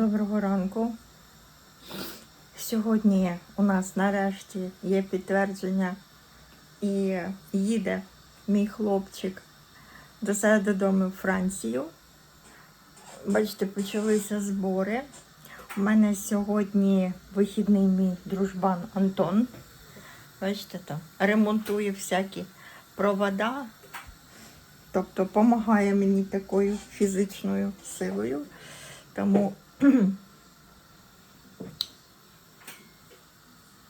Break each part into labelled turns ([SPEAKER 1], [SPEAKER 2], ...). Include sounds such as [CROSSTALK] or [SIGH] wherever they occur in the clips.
[SPEAKER 1] Доброго ранку. Сьогодні у нас нарешті є підтвердження і їде мій хлопчик до себе додому в Францію. Бачите, почалися збори. У мене сьогодні вихідний мій дружбан Антон. Бачите, там ремонтує всякі провода, тобто допомагає мені такою фізичною силою. Тому [CLEARS THROAT]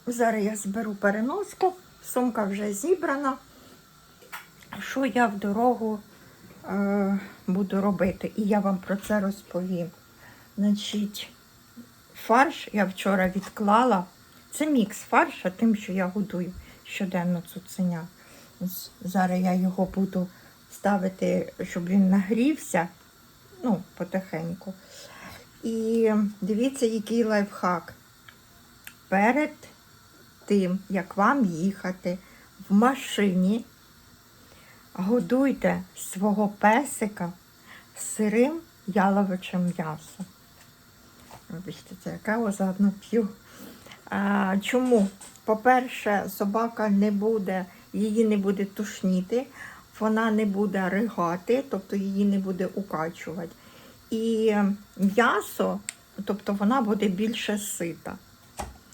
[SPEAKER 1] зараз я зберу переноску, сумка вже зібрана. Що я в дорогу е, буду робити? І я вам про це розповім. Значить, фарш я вчора відклала. Це мікс фарша, тим, що я годую щоденно цуценя. Зараз я його буду ставити, щоб він нагрівся. Ну, потихеньку. І дивіться, який лайфхак. Перед тим, як вам їхати в машині, годуйте свого песика сирим яловичим м'ясом. Вибачте, це я каву заодно п'ю. А, чому? По-перше, собака не буде, її не буде тушніти, вона не буде ригати, тобто її не буде укачувати. І м'ясо, тобто вона буде більше сита,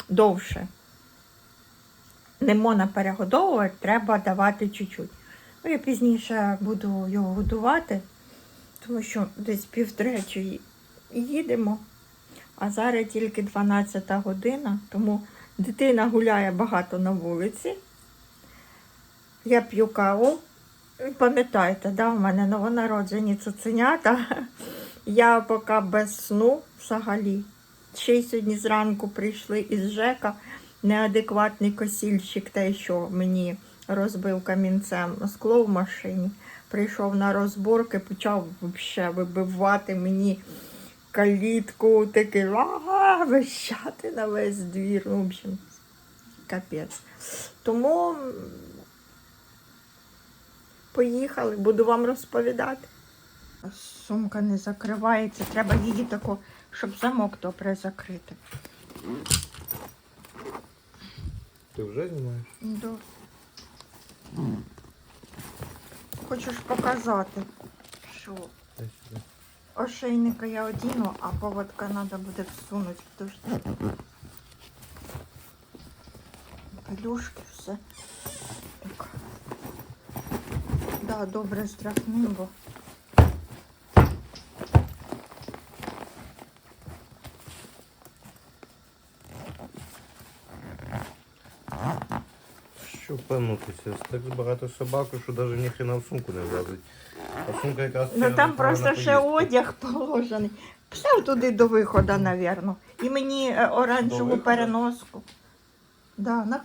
[SPEAKER 1] довше. Не можна перегодовувати, треба давати чуть-чуть. Ну, я пізніше буду його годувати, тому що десь півтретьої їдемо, а зараз тільки 12 година, тому дитина гуляє багато на вулиці. Я п'ю каву. Пам'ятаєте, да, у мене новонароджені цуценята. Я поки без сну взагалі. Ще й сьогодні зранку прийшли із ЖЕКа неадекватний косільщик, те, що мені розбив камінцем скло в машині. Прийшов на розборки, почав взагалі вибивати мені калітку, такий ага, вищати на весь двір. Ну, в общем, капець. Тому поїхали, буду вам розповідати. Сумка не закривається, треба її тако, щоб замок добре закрити.
[SPEAKER 2] Ти вже знімаєш?
[SPEAKER 1] Да. Хочу ж показати, що
[SPEAKER 2] Дай сюди.
[SPEAKER 1] ошейника я одіну, а поводка треба буде всунути. Подожди. Пелюшки, все. Так. Да, добре стряхну, бо
[SPEAKER 2] Що панутися? Так багато собак, що навіть ніхрена в сумку не влазить. А сумка якраз
[SPEAKER 1] Ну там просто ще одяг положений. Все туди до виходу, напевно. І мені е, оранжеву переноску. Да, на,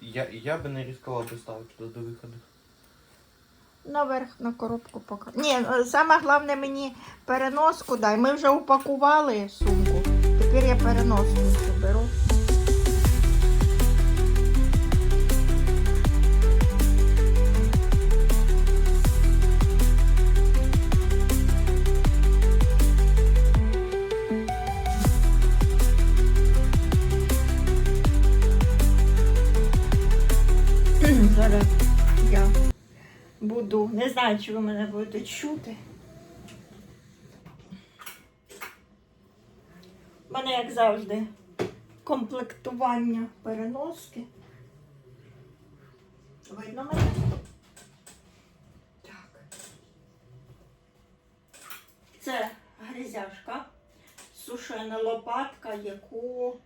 [SPEAKER 2] Я, я би не ризикував би ставити туди до виходу.
[SPEAKER 1] наверх на коробку пока. Ні, е, саме головне мені переноску дай. Ми вже упакували сумку. Тепер я переноску цю Не знаю, чи ви мене будете чути. У мене, як завжди, комплектування переноски. Видно мене? Так. Це грязяшка, сушена лопатка, яку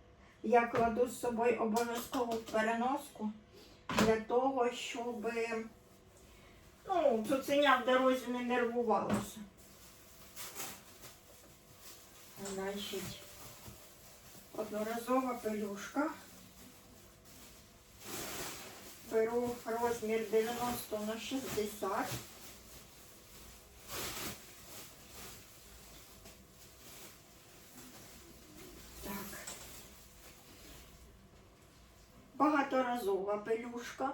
[SPEAKER 1] я кладу з собою обов'язково в переноску для того, щоб ну, цуценя в дорозі не нервувалося. Значить, одноразова пелюшка. Беру розмір 90 на 60. Так. Багаторазова пелюшка.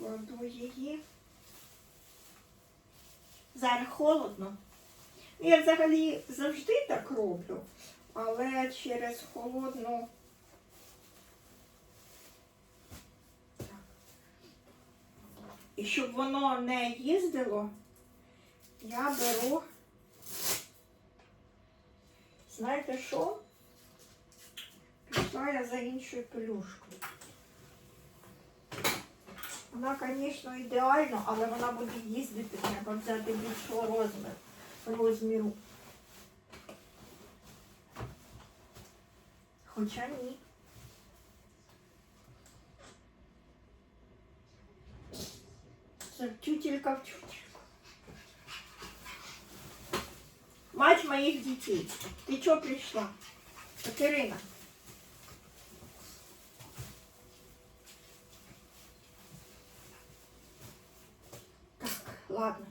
[SPEAKER 1] Кладу її. Зараз холодно. Я взагалі завжди так роблю, але через холодну. І щоб воно не їздило, я беру. Знаєте що? Пішла я за іншою пелюшкою. Вона, звісно, ідеальна, але вона буде їздити. Треба взяти більшого розміру. розміру. Хоча ні. Це тютелька в тютельку. Мать моих детей. Ты чё пришла? Катерина. Ладно.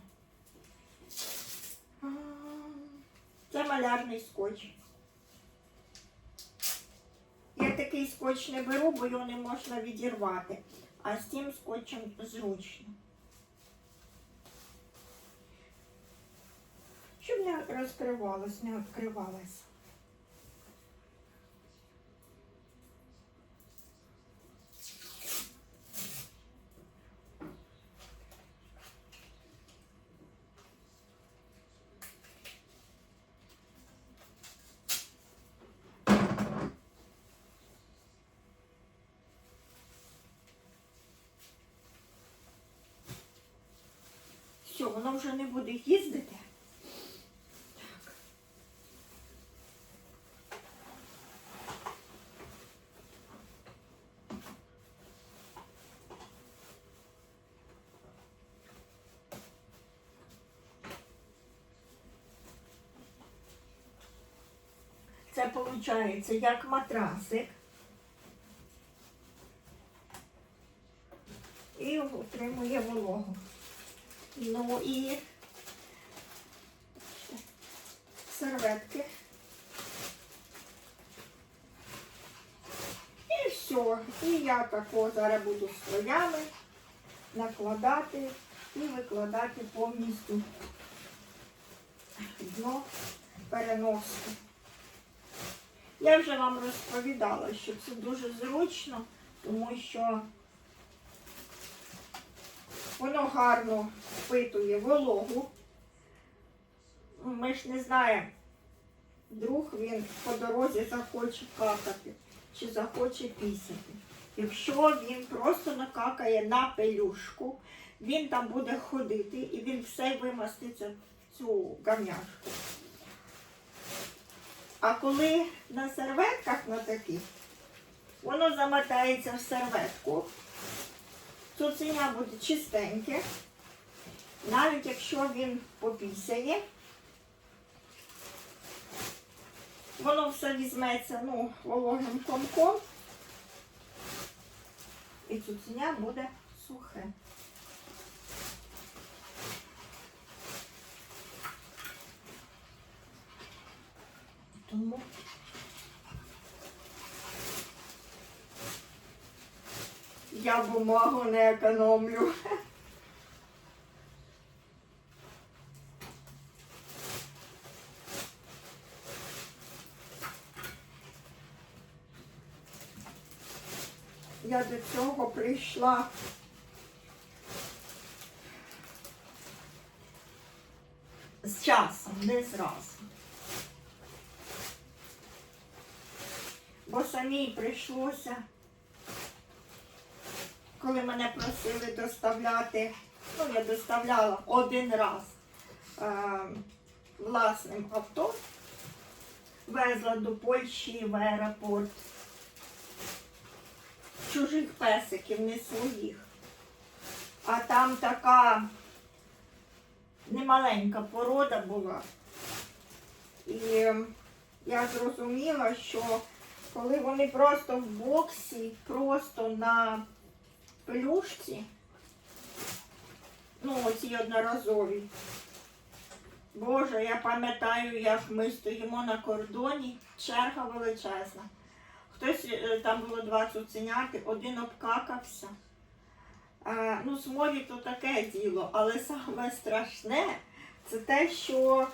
[SPEAKER 1] Це малярний скотч. Я такий скотч не беру, бо його не можна відірвати. А з цим скотчем зручно. Щоб не розкривалось, не відкривалось. Все, воно вже не буде їздити. Так. Це виходить як матрасик. І утримує вологу. Ну і серветки. І все. І я тако зараз буду слоями накладати і викладати повністю дно переноски. Я вже вам розповідала, що це дуже зручно, тому що Воно гарно впитує вологу. Ми ж не знаємо, вдруг він по дорозі захоче какати чи захоче пісяти. Якщо він просто накакає на пелюшку, він там буде ходити і він все вимаститься в цю гамняшку. А коли на серветках на таких, воно замотається в серветку. Цуценя буде чистеньке. Навіть якщо він попісяє, воно все візьметься ну, вологим комком. І цуценя буде сухе. Тому Я бумагу не економлю. Я до цього прийшла. З часом, не зразу. Бо самій прийшлося коли мене просили доставляти, ну я доставляла один раз е, власним авто, везла до Польщі в аеропорт. Чужих песиків, не своїх. А там така немаленька порода була. І я зрозуміла, що коли вони просто в боксі, просто на пелюшці, ну, оці одноразові. Боже, я пам'ятаю, як ми стоїмо на кордоні, черга величезна. Хтось, е, там було два цуценяти, один обкакався. Е, ну, смолі то таке діло, але саме страшне це те, що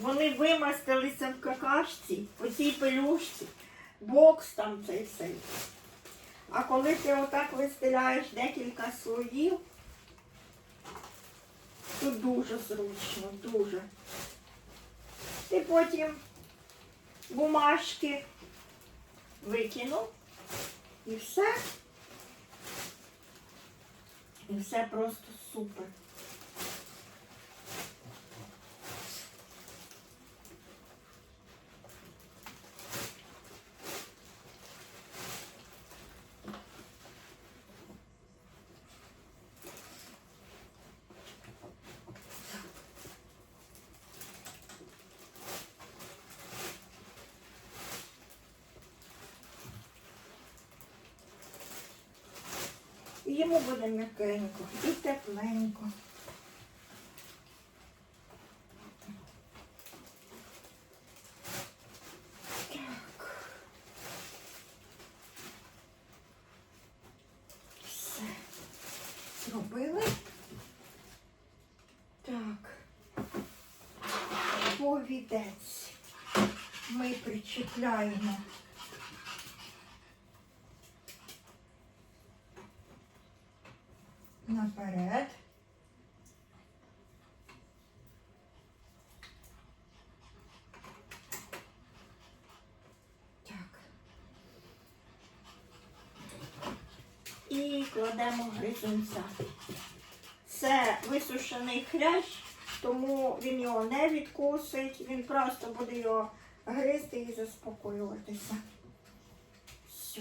[SPEAKER 1] вони вимастилися в какашці, по цій пелюшці, бокс там цей цей. А коли ти отак вистеляєш декілька слоїв, то дуже зручно, дуже. Ти потім бумажки викинув і все. І все просто супер. Йому буде м'якенько і тепленько. Зробили. Так. Повідець. Ми причіпляємо. Наперед. Так. І кладемо гризунця. Це висушений хрящ, тому він його не відкусить, він просто буде його гризти і заспокоюватися. Все.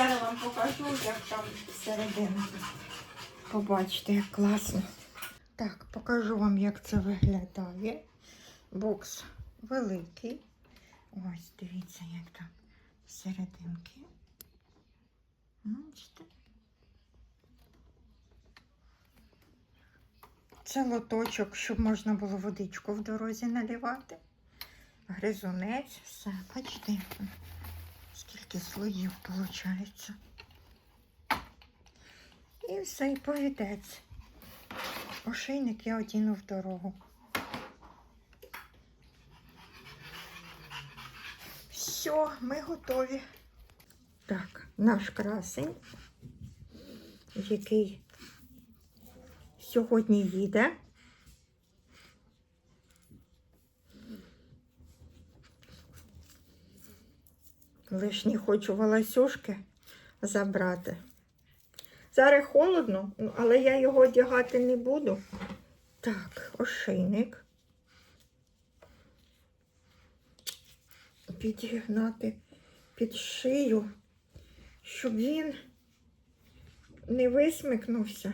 [SPEAKER 1] Зараз вам покажу, як там всередині. Побачите, як класно. Так, покажу вам, як це виглядає. Бокс великий. Ось, дивіться, як там серединки. Бачите? Це лоточок, щоб можна було водичку в дорозі наливати. Гризунець, все, бачите, скільки слоїв виходить. І все, і повідець. Ошейник я одіну в дорогу. Все, ми готові. Так, наш красень, який сьогодні їде. Лишні хочу волосюшки забрати. Зараз холодно, але я його одягати не буду. Так, ошейник. Підігнати під шию, щоб він не висмикнувся,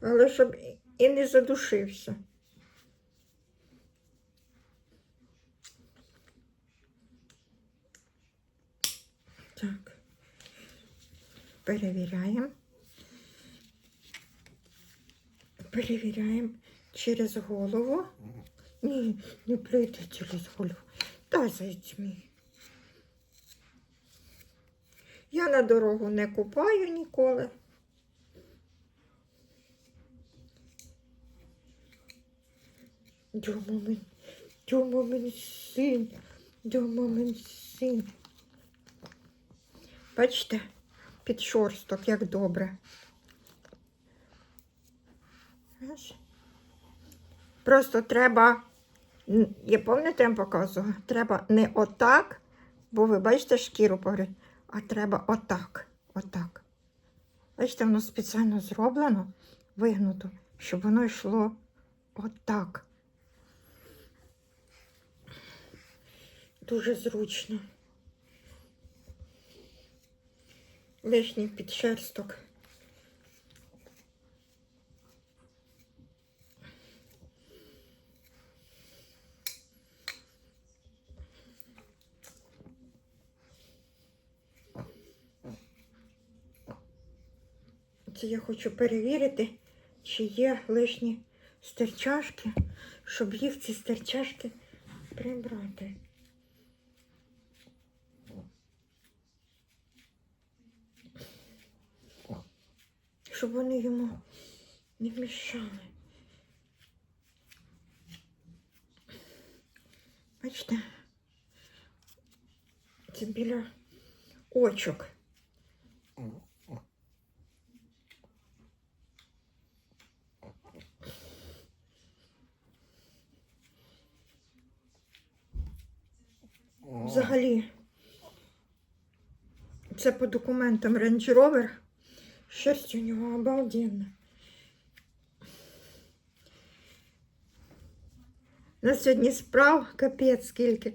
[SPEAKER 1] але щоб і не задушився. Так. Перевіряємо. Перевіряємо через голову. Ні, не пройде через голову. Та зайць мій. Я на дорогу не купаю ніколи. Дьома мій, дьома мій син, дьома мій син. Бачите, під шорсток, як добре. Просто треба, я пам'ятаю, я показувала, треба не отак, бо ви бачите шкіру погрі, а треба отак, отак. Бачите, воно спеціально зроблено, вигнуто, щоб воно йшло отак. Дуже зручно. Лишній підшерсток. Це я хочу перевірити, чи є лишні стерчашки, щоб їх ці стерчашки прибрати. Щоб вони йому Не мішали. Бачите? Це біля очок. Взагалі, це по документам Range Rover. Шерсть у нього обалденна. На сьогодні справ капець скільки.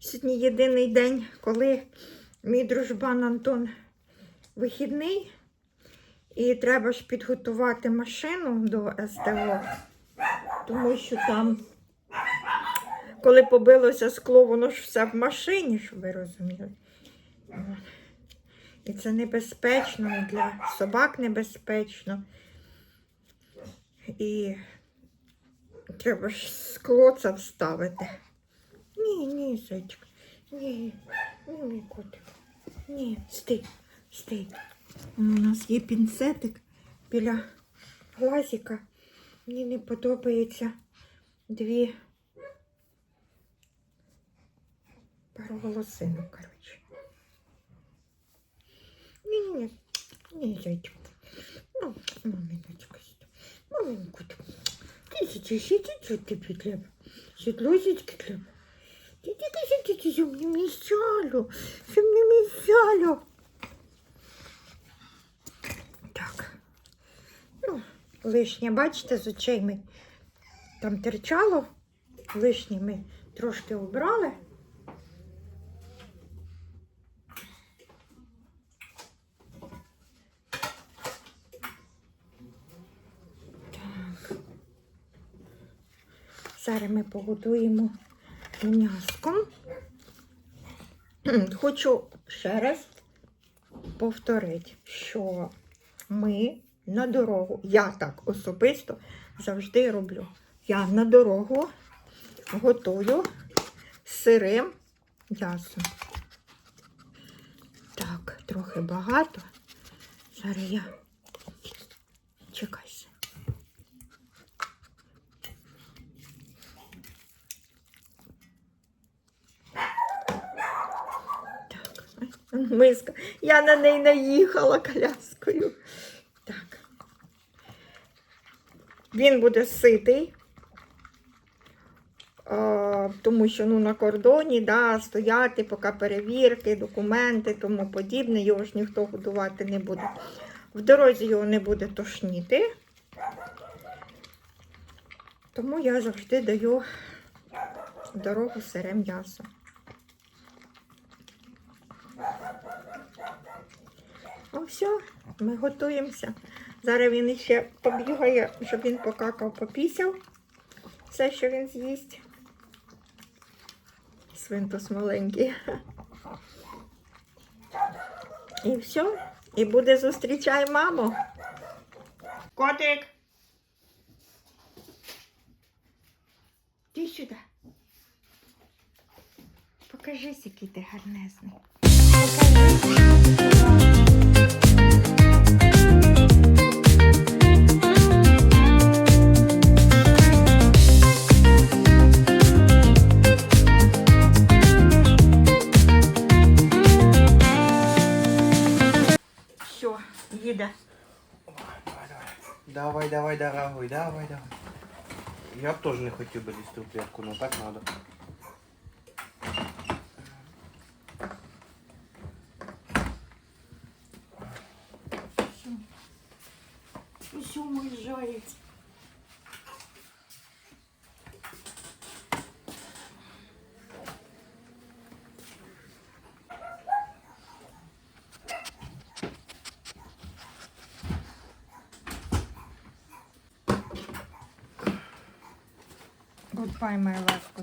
[SPEAKER 1] Сьогодні єдиний день, коли мій дружбан Антон вихідний, і треба ж підготувати машину до СТО, тому що там, коли побилося скло, воно ж все в машині, щоб ви розуміли. І це небезпечно, і для собак небезпечно. І треба ж скло це вставити. Ні, ні, зайчик. Ні, ні, мій котик. Ні, стій, стій. У нас є пінцетик біля глазика. Мені не подобається дві пару голосинок, Ні, ні, зайчик. Ну, маминочка, маленьку. Ти сидиш, сидиш, тобі треба. Сідлосічки треба. Ти тільки сидиш, щоб не мішало, щоб не мішало. Так. Ну, лишнє, бачите, з очей ми там терчало. Лишнє ми трошки обрали. Зараз ми погодуємо м'яском. Хочу ще раз повторити, що ми на дорогу, я так особисто завжди роблю. Я на дорогу готую сирим м'ясом. Так, трохи багато. Зараз я чекайся. Так, миска. Я на неї наїхала коляскою. Так. Він буде ситий, тому що ну, на кордоні да, стояти, поки перевірки, документи, тому подібне, його ж ніхто годувати не буде. В дорозі його не буде тошніти. Тому я завжди даю дорогу сире м'ясо. Ну все, ми готуємося. Зараз він ще побігає, щоб він покакав, попісяв. Все, що він з'їсть. Свинтус маленький. І все. І буде зустрічай маму. Котик. Ти сюди. Покажись, який ти гарнезний. Все,
[SPEAKER 2] Давай, давай, дорогой, давай, давай. Я б теж не хотів би лізти в клітку, але так треба.
[SPEAKER 1] Все уезжает. Find my left